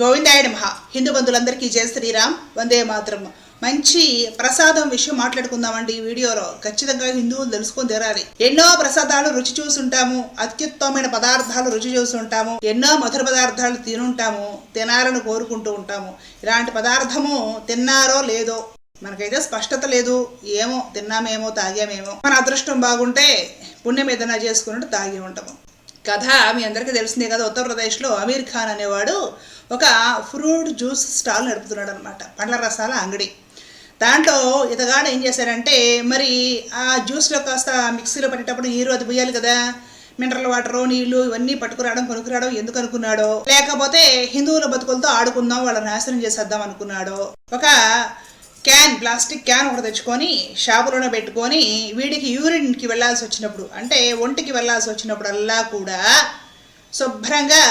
గోవిందాయుడు మహా హిందూ బంధువులందరికీ జయ శ్రీరామ్. వందే మాత్రం మంచి ప్రసాదం విషయం మాట్లాడుకుందామండి ఈ వీడియోలో. ఖచ్చితంగా హిందువులు తెలుసుకొని తీరాలి ఎన్నో ప్రసాదాలు రుచి చూసుంటాము. అత్యుత్తమైన పదార్థాలు రుచి చూసుంటాము. ఎన్నో మధుర పదార్థాలు తినుంటాము. తినాలని కోరుకుంటూ ఉంటాము. ఇలాంటి పదార్థము తిన్నారో లేదో మనకైతే స్పష్టత లేదు. ఏమో తిన్నామేమో తాగామేమో. మన అదృష్టం బాగుంటే పుణ్యం ఏదైనా చేసుకున్నట్టు తాగి ఉంటాము. కథ మీ అందరికీ తెలిసిందే కదా ఉత్తరప్రదేశ్లో అమీర్ ఖాన్ అనేవాడు ఒక ఫ్రూట్ జ్యూస్ స్టాల్ నడుపుతున్నాడు అనమాట పండ్ల రసాల అంగడి. దాంట్లో ఇతగాడు ఏం చేశారంటే మరి ఆ జ్యూస్లో కాస్త మిక్సీలో పట్టేటప్పుడు నీరు అది పోయాలి కదా మినరల్ వాటర్ నీళ్ళు ఇవన్నీ పట్టుకురావడం కొనుక్కురావడం ఎందుకు అనుకున్నాడో లేకపోతే హిందువుల బతుకులతో ఆడుకుందాం వాళ్ళని నాశనం చేసేద్దాం అనుకున్నాడో ఒక క్యాన్ ప్లాస్టిక్ క్యాన్ ఒకటి తెచ్చుకొని షాపులోనే పెట్టుకొని వీడికి యూరిన్కి వెళ్ళాల్సి వచ్చినప్పుడు అంటే ఒంటికి వెళ్ళాల్సి వచ్చినప్పుడల్లా కూడా శుభ్రంగా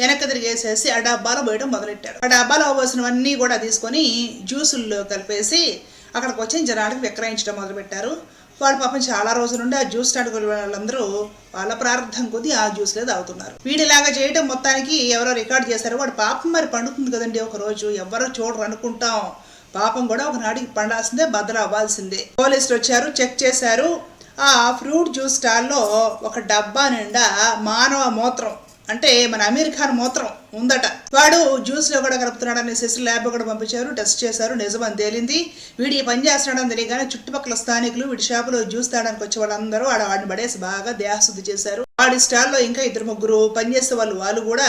వెనక్కి తిరిగేసేసి ఆ డబ్బాలో పోయడం మొదలెట్టాడు. ఆ డబ్బాలో పోసినవన్నీ కూడా తీసుకొని జ్యూసుల్లో కలిపేసి అక్కడికి వచ్చిన జనాలకు విక్రయించడం మొదలుపెట్టారు. వాడు పాపం చాలా రోజుల నుండి ఆ జ్యూస్ అడుగుల వాళ్ళందరూ వాళ్ళ ప్రారంభం కొద్దీ ఆ జ్యూస్లే తాగుతున్నారు. వీడిలాగా చేయడం మొత్తానికి ఎవరో రికార్డ్ చేశారు. వాడు పాపం మరి పండుతుంది కదండి ఒక రోజు ఎవరో చూడరు అనుకుంటాం. పాపం కూడా ఒకనాడికి పండాల్సిందే బద్దలు అవ్వాల్సిందే పోలీసులు వచ్చారు చెక్ చేశారు. ఆ ఫ్రూట్ జ్యూస్ స్టాల్లో ఒక డబ్బా నిండా మానవ మూత్రం అంటే మన అమీర్ ఖాన్ మూత్రం ఉందట. వాడు జ్యూస్లో కూడా కలుపుతున్నాడు అనేసి ల్యాబ్ కూడా పంపించారు టెస్ట్ చేశారు నిజం అని తేలింది. వీడి పని చేస్తున్నాడని తెలియగానే చుట్టుపక్కల స్థానికులు వీడి షాపులో జ్యూస్ తాగడానికి వచ్చే వాళ్ళందరూ ఆడ వాడిని పడేసి బాగా దేహశుద్ధి చేశారు. వాడి స్టాల్లో ఇంకా ఇద్దరు ముగ్గురు పనిచేసే వాళ్ళు వాళ్ళు కూడా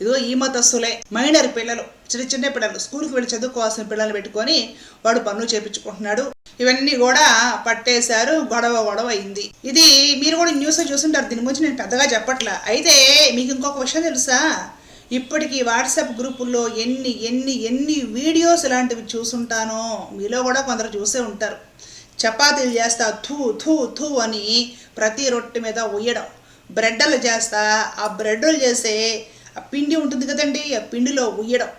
ఇదిగో ఈ మతస్థులే మైనర్ పిల్లలు. చిన్న చిన్న పిల్లలు స్కూల్కి వెళ్ళి చదువుకోవాల్సిన పిల్లలు పెట్టుకొని వాడు పనులు చేపించుకుంటున్నాడు. ఇవన్నీ కూడా పట్టేశారు గొడవ గొడవ అయింది. ఇది మీరు కూడా న్యూస్ చూసుంటారు దీని గురించి నేను పెద్దగా చెప్పట్లా. అయితే మీకు ఇంకొక విషయం తెలుసా? ఇప్పటికీ వాట్సాప్ గ్రూపుల్లో ఎన్ని ఎన్ని ఎన్ని వీడియోస్ ఇలాంటివి చూసుంటానో మీలో కూడా కొందరు చూసే ఉంటారు. చపాతీలు చేస్తా థూ థూ థూ అని ప్రతి రొట్టె మీద ఉయ్యడం బ్రెడ్లు చేస్తా ఆ బ్రెడ్లు చేసే ఆ పిండి ఉంటుంది కదండి ఆ పిండిలో ఉయ్యడం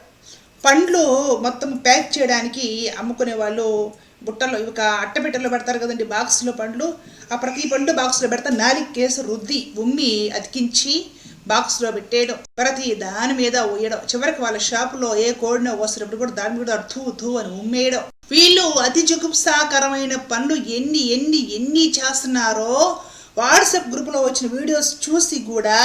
పండ్లు మొత్తం ప్యాక్ చేయడానికి అమ్ముకునే వాళ్ళు బుట్టలో ఇక అట్టపెట్టెలో పెడతారు కదండి బాక్స్లో పండ్లు. ఆ ప్రతి పండు బాక్స్లో పెడతా నాలుగు కేసు రుద్ది ఉమ్మి అతికించి బాక్స్లో పెట్టేయడం. ప్రతి దాని మీద ఉయ్యడం చివరికి వాళ్ళ షాపులో ఏ కోడినో వస్తున్నప్పుడు కూడా దాని మీద థూ థూ అని ఉమ్మేయడం. వీళ్ళు అతి జుగుప్సాకరమైన పనులు ఎన్ని ఎన్ని ఎన్ని చేస్తున్నారో వాట్సాప్ గ్రూప్లో వచ్చిన వీడియోస్ చూసి కూడా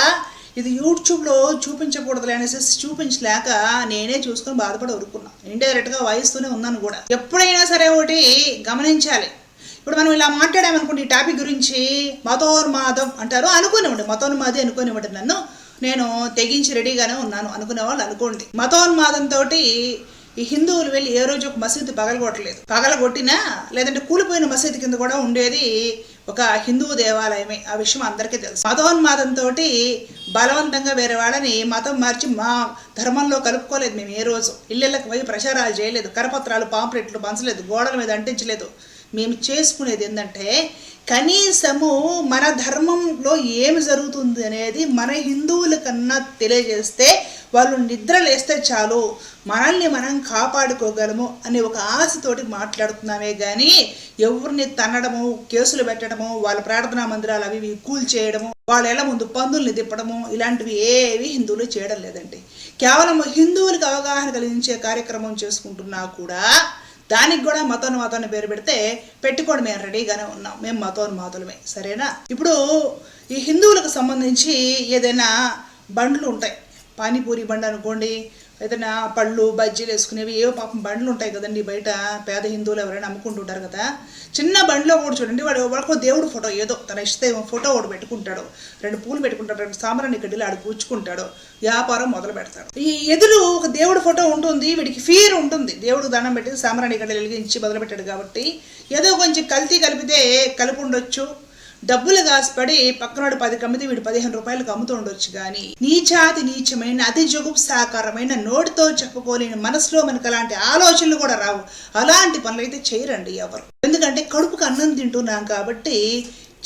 ఇది యూట్యూబ్లో చూపించకూడదులే అనేసి చూపించలేక నేనే చూసుకొని బాధపడి ఊరుకున్నా. ఇండైరెక్ట్గా వాయిస్తూనే ఉన్నాను కూడా. ఎప్పుడైనా సరే ఒకటి గమనించాలి. ఇప్పుడు మనం ఇలా మాట్లాడామనుకోండి ఈ టాపిక్ గురించి మతోన్మాదం అంటారు. అనుకునివ్వండి మతోన్మాది అనుకునివ్వండి నన్ను. నేను తెగించి రెడీగానే ఉన్నాను అనుకునే వాళ్ళు అనుకోండి. మతోన్మాదంతో ఈ హిందువులు వెళ్ళి ఏ రోజు ఒక మసీదు పగలగొట్టలేదు. పగలగొట్టినా లేదంటే కూలిపోయిన మసీదు కింద కూడా ఉండేది ఒక హిందువు దేవాలయమే. ఆ విషయం అందరికీ తెలుసు. మతోన్మాదంతో బలవంతంగా వేరే వాళ్ళని మతం మార్చి మా ధర్మంలో కలుపుకోలేదు మేము ఏ రోజు. ఇళ్ళకి పోయి ప్రచారాలు చేయలేదు. కరపత్రాలు పాంప్లెట్లు పంచలేదు. గోడల మీద అంటించలేదు. మేము చేసుకునేది ఏంటంటే కనీసము మన ధర్మంలో ఏమి జరుగుతుంది అనేది మన హిందువుల కన్నా తెలియజేస్తే వాళ్ళు నిద్రలేస్తే చాలు మనల్ని మనం కాపాడుకోగలము అనే ఒక ఆశతోటి మాట్లాడుతున్నామే కానీ ఎవరిని తన్నడము కేసులు పెట్టడము వాళ్ళ ప్రార్థనా మందిరాలు అవి కూల్ చేయడము వాళ్ళ ఎలా ముందు పందుల్ని తిప్పడము ఇలాంటివి ఏవి హిందువులు చేయడం లేదండి. కేవలం హిందువులకు అవగాహన కలిగించే కార్యక్రమం చేసుకుంటున్నా కూడా దానికి కూడా మతోన్మాతాన్ని పేరు పెడితే పెట్టుకోండి మేము రెడీగానే ఉన్నాం. మేము మతోన్మాతులమే సరేనా? ఇప్పుడు ఈ హిందువులకు సంబంధించి ఏదైనా బండ్లు ఉంటాయి. పానీపూరి బండి అనుకోండి ఏదైనా పళ్ళు బజ్జీలు వేసుకునేవి ఏవో పాపం బండ్లు ఉంటాయి కదండి బయట పేద హిందువులు ఎవరైనా అమ్ముకుంటుంటారు కదా. చిన్న బండిలో కూడా చూడండి వాడు వాళ్ళకు దేవుడు ఫోటో ఏదో తన ఇష్ట ఫోటో ఒకటి పెట్టుకుంటాడు. రెండు పూలు పెట్టుకుంటాడు రెండు సాంబ్రాన్ని కడ్డీలు ఆడు పూచుకుంటాడు వ్యాపారం మొదలు పెడతాడు. ఈ ఎదురు ఒక దేవుడు ఫోటో ఉంటుంది వీడికి ఫీర్ ఉంటుంది. దేవుడు దండం పెట్టి సాంబ్రాన్ని కడ్డీలు వెలిగించి మొదలు పెట్టాడు కాబట్టి ఏదో కొంచెం కల్తీ కలిపితే కలిపి ఉండొచ్చు. డబ్బులు కాసిపడి పక్కనోడు పది కమ్మితే వీడు పదిహేను రూపాయలకు అమ్ముతూ ఉండొచ్చు కానీ నీచాతి నీచమైన అతి జుగుప్సాకరమైన నోటితో చెప్పుకోలేని మనసులో మనకు అలాంటి ఆలోచనలు కూడా రావు. అలాంటి పనులు అయితే చేయరండి ఎవరు. ఎందుకంటే కడుపుకు అన్నం తింటున్నాం కాబట్టి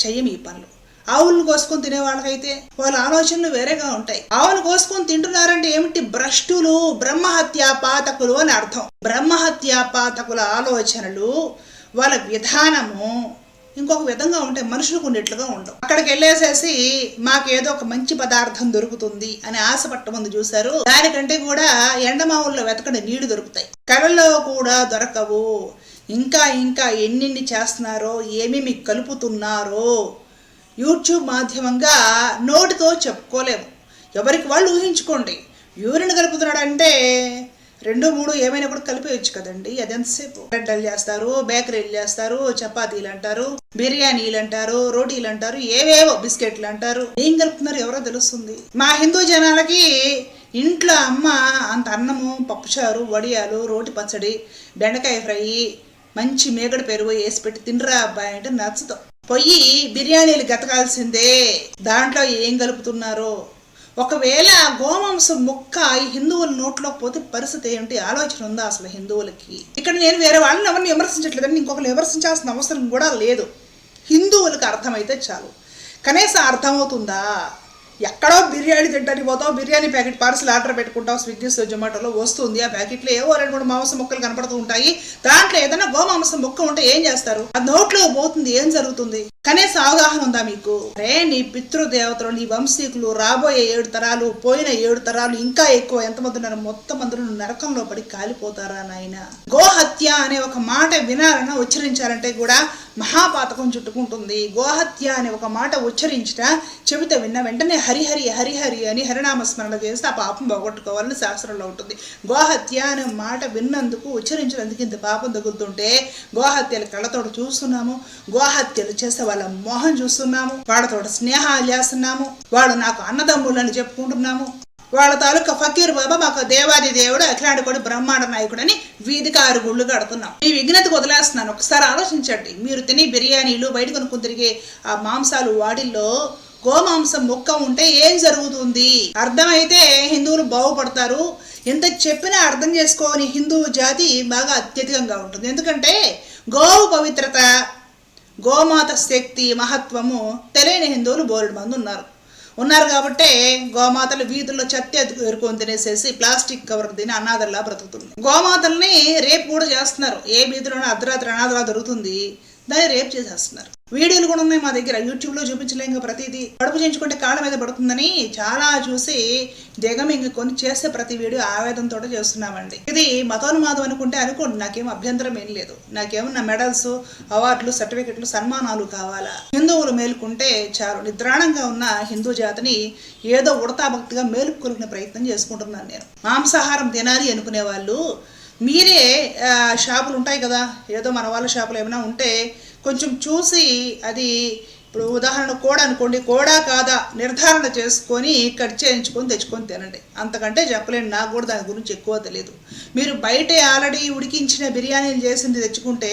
చెయ్యం ఈ పనులు. ఆవులను కోసుకొని తినే వాళ్ళకైతే వాళ్ళ ఆలోచనలు వేరేగా ఉంటాయి. ఆవులు కోసుకొని తింటున్నారంటే ఏమిటి? భ్రష్టులు బ్రహ్మహత్యా పాతకులు అని అర్థం. బ్రహ్మహత్యా పాతకుల ఆలోచనలు వాళ్ళ విధానము ఇంకొక విధంగా ఉంటాయి మనుషులకు ఉండేట్లుగా ఉండవు. అక్కడికి వెళ్ళేసేసి మాకేదో ఒక మంచి పదార్థం దొరుకుతుంది అని ఆశపట్ట ముందు చూశారు. దానికంటే కూడా ఎండమావుల్లో వెతకడి నీళ్ళు దొరుకుతాయి. కళలో కూడా దొరకవు. ఇంకా ఇంకా ఎన్నిన్ని చేస్తున్నారో ఏమేమి కలుపుతున్నారో యూట్యూబ్ మాధ్యమంగా నోటితో చెప్పుకోలేము. ఎవరికి వాళ్ళు ఊహించుకోండి. యూరిన్ కలుపుతున్నాడంటే రెండు మూడు ఏమైనా కూడా కలిపేయచ్చు కదండి. అది ఎంతసేపు? బ్రెడ్లు చేస్తారు బేకరీలు చేస్తారు చపాతీలు అంటారు బిర్యానీలు అంటారు రోటీలు అంటారు ఏవేవో బిస్కెట్లు అంటారు. ఏం కలుపుతున్నారు ఎవరో తెలుస్తుంది. మా హిందూ జనాలకి ఇంట్లో అమ్మ అంత అన్నము పప్పుచారు వడియాలు రోటి పచ్చడి బెండకాయ ఫ్రై మంచి మేగడ పెరుగు వేసి పెట్టి తినరా అబ్బాయి అంటే నచ్చుతాం పొయ్యి బిర్యానీలు గతకాల్సిందే. దాంట్లో ఏం కలుపుతున్నారో? ఒకవేళ గోమాంసం ముక్క ఈ హిందువుల నోట్లోకి పోతే పరిస్థితి ఏంటి ఆలోచన ఉందా అసలు హిందువులకి? ఇక్కడ నేను వేరే వాళ్ళని ఎవరిని విమర్శించట్లేదని ఇంకొకరు విమర్శించాల్సిన అవసరం కూడా లేదు. హిందువులకు అర్థమైతే చాలు. కనీసం అర్థమవుతుందా? ఎక్కడో బిర్యానీ తింటానికి పోతావు బిర్యానీ ప్యాకెట్ పార్సల్ ఆర్డర్ పెట్టుకుంటావు స్విగ్గీ జొమాటోలో వస్తుంది ఆ ప్యాకెట్లో ఏవో రెండు మూడు మాంసం ముక్కలు కనపడుతూ ఉంటాయి. దాంట్లో ఏదైనా గోమాంసం ముక్క ఉంటే ఏం చేస్తారు? ఆ నోట్లో పోతుంది ఏం జరుగుతుంది? కనీస అవగాహన ఉందా మీకు? అరే నీ పితృదేవతలు నీ వంశీకులు రాబోయే ఏడు తరాలు పోయిన ఏడు తరాలు ఇంకా ఎక్కువ ఎంతమంది ఉన్నారు? మొత్తం అందరూ నరకంలో పడి కాలిపోతారా నాయన? గోహత్య అనే ఒక మాట వినాలన్నా ఉచ్చరించారంటే కూడా మహాపాతకం చుట్టుకుంటుంది. గోహత్య అనే ఒక మాట ఉచ్చరించిన చెబితే విన్న వెంటనే హరిహరి హరిహరి అని హరినామస్మరణ చేస్తే ఆ పాపం పోగొట్టుకోవాలని శాస్త్రంలో ఉంటుంది. గోహత్య అనే మాట విన్నందుకు ఉచ్చరించినందుకు ఇంత పాపం తగులుతుంటే గోహత్యలు కళ్ళతోటి చూస్తున్నాము. గోహత్యలు చేస్తే వాళ్ళ మోహం చూస్తున్నాము. వాళ్ళతోటి స్నేహాలు చేస్తున్నాము. వాళ్ళు నాకు అన్నదమ్ములని చెప్పుకుంటున్నాము. వాళ్ళ తాలూకా ఫకీర్ బాబా మాకు దేవాది దేవుడు అఖిలాంటి కూడా బ్రహ్మాండ నాయకుడు అని వీధికి ఆరు గుళ్ళు కడుతున్నాం. మీ విఘ్నతకు వదిలేస్తున్నాను. ఒకసారి ఆలోచించండి. మీరు తినే బిర్యానీలు బయట కొనుక్కుని తిరిగే ఆ మాంసాలు వాటిల్లో గోమాంసం ముక్క ఉంటే ఏం జరుగుతుంది? అర్థమైతే హిందువులు బాగుపడతారు. ఎంత చెప్పినా అర్థం చేసుకోని హిందూ జాతి బాగా అత్యధికంగా ఉంటుంది. ఎందుకంటే గోవు పవిత్రత గోమాత శక్తి మహత్వము తెలియని హిందువులు బోరెడు మంది ఉన్నారు. ఉన్నారు కాబట్టే గోమాతలు వీధుల్లో చెత్త ఎరుకొని తినేసేసి ప్లాస్టిక్ కవర్ తిని అనాథల్లా బ్రతుకుతుంది. గోమాతల్ని రేపు కూడా చేస్తున్నారు. ఏ వీధిలోనే అర్ధరాత్రి అనాథలా దొరుకుతుంది. దాన్ని రేపు చేసేస్తున్నారు. వీడియోలు కూడా ఉన్నాయి మా దగ్గర. యూట్యూబ్లో చూపించలేం ప్రతిదీ. కడుపు చేయించుకుంటే కాళ్ళ మీద పడుతుందని చాలా చూసి జగం ఇంక కొన్ని చేసే ప్రతి వీడియో ఆవేదంతో చేస్తున్నామండి. ఇది మతోన్మాదం అనుకుంటే అనుకోండి నాకేం అభ్యంతరం ఏం లేదు. నాకేమన్నా మెడల్స్ అవార్డులు సర్టిఫికెట్లు సన్మానాలు కావాలా? హిందువులు మేలుకుంటే చాలు. నిద్రాణంగా ఉన్న హిందూ జాతిని ఏదో ఉడతాభక్తిగా మేలుకొలిగిన ప్రయత్నం చేసుకుంటున్నాను నేను. మాంసాహారం తినాలి అనుకునే వాళ్ళు మీరే షాపులు ఉంటాయి కదా. ఏదో మన వాళ్ళ షాపులు ఏమైనా ఉంటే కొంచెం చూసి అది ఇప్పుడు ఉదాహరణ కోడ అనుకోండి కోడా కాదా నిర్ధారణ చేసుకొని కట్ చేయించుకొని తెచ్చుకొని తినండి. అంతకంటే చెప్పలేను నాకు కూడా దాని గురించి ఎక్కువ తెలియదు మీరు బయట ఆల్రెడీ ఉడికించిన బిర్యానీలు చేసింది తెచ్చుకుంటే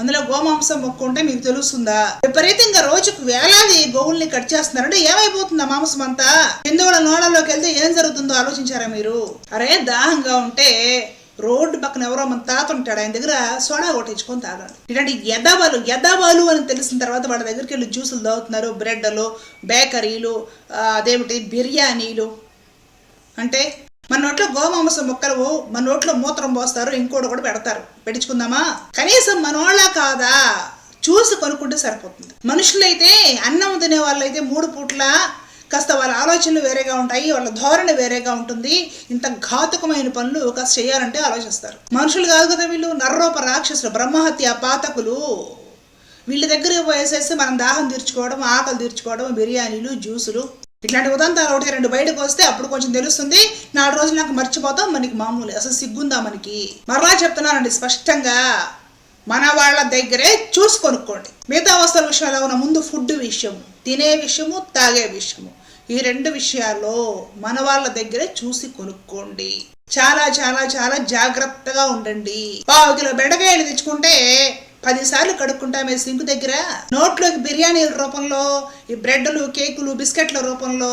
అందులో గోమాంసం మొక్క ఉంటే మీకు తెలుస్తుందా? విపరీతంగా రోజుకు వేలాది గోవుల్ని కట్ చేస్తున్నారంటే ఏమైపోతుంది ఆ మాంసం అంతా? హిందువుల నోడల్లోకి వెళ్తే ఏం జరుగుతుందో ఆలోచించారా మీరు? అరే దాహంగా ఉంటే రోడ్డు పక్కన ఎవరో మన తాత ఉంటాడు ఆయన దగ్గర సోడా కొట్టించుకొని తాగాడు. ఇలాంటి ఎదవలు ఎదవలు అని తెలిసిన తర్వాత వాళ్ళ దగ్గరికి వెళ్ళి జ్యూసులు తాగుతున్నారు బ్రెడ్లు బేకరీలు అదేమిటి బిర్యానీలు. అంటే మన నోట్లో గోమాంసం మొక్కలు మన నోట్లో మూత్రం పోస్తారు ఇంకోటి కూడా పెడతారు. పెట్టించుకుందామా కనీసం మనోళ్ళ కాదా? చూసి కొనుక్కుంటే సరిపోతుంది. మనుషులైతే అన్నం తినే వాళ్ళైతే మూడు పూట్ల కాస్త వాళ్ళ ఆలోచనలు వేరేగా ఉంటాయి వాళ్ళ ధోరణి వేరేగా ఉంటుంది. ఇంత ఘాతుకమైన పనులు కాస్త చేయాలంటే ఆలోచిస్తారు. మనుషులు కాదు కదా వీళ్ళు నర్రోప రాక్షసులు బ్రహ్మహత్య పాతకులు. వీళ్ళ దగ్గరికి పోయేసేసి మనం దాహం తీర్చుకోవడం ఆకలి తీర్చుకోవడం బిర్యానీలు జ్యూసులు. ఇట్లాంటి ఉదంతాలు ఒకటి రెండు బయటకు వస్తే అప్పుడు కొంచెం తెలుస్తుంది. నాలుగు రోజులు నాకు మర్చిపోతాం మనకి మామూలు అసలు సిగ్గుందా మనకి? మరలా చెప్తున్నానండి స్పష్టంగా. మన వాళ్ళ దగ్గరే చూసి కొనుక్కోండి. మిగతా వస్తువుల విషయంలో ఉన్న ముందు ఫుడ్ విషయం తినే విషయము తాగే విషయము. ఈ రెండు విషయాల్లో మన వాళ్ళ దగ్గరే చూసి కొనుక్కోండి. చాలా చాలా చాలా జాగ్రత్తగా ఉండండి. పావు కిలో బెండకాయలు తెచ్చుకుంటే పదిసార్లు కడుక్కుంటామే సింకు దగ్గర. నోట్లోకి బిర్యానీల రూపంలో ఈ బ్రెడ్లు కేకులు బిస్కెట్ల రూపంలో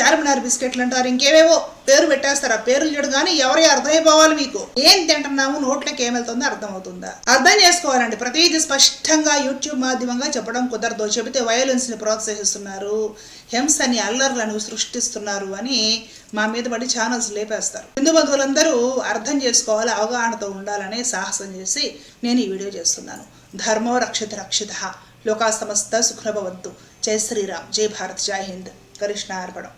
చార్మినార్ బిస్కెట్లు అంటారు ఇంకేవేవో పేరు పెట్టేస్తారు. ఆ పేర్లు చూడు కానీ ఎవరి అర్థమైపోవాలి మీకు? ఏం తింటున్నాము? నోట్లోకి ఏమెళ్తుందో అర్థమవుతుందా? అర్థం చేసుకోవాలండి. ప్రతిదీ స్పష్టంగా యూట్యూబ్ మాధ్యమంగా చెప్పడం కుదరదు. చెబితే violence ని ప్రోత్సహిస్తున్నారు హింసని అల్లర్లను సృష్టిస్తున్నారు అని మా మీద పడి ఛానల్స్ లేపేస్తారు. హిందూ బంధువులందరూ అర్థం చేసుకోవాలి అవగాహనతో ఉండాలనే సాహసం చేసి నేను ఈ వీడియో చేస్తున్నాను. ధర్మో రక్షిత రక్షిత. లోకా సమస్త సుఖభవంతు జై శ్రీరామ్. జై భారత్. జై హింద్. కృష్ణ అర్పణం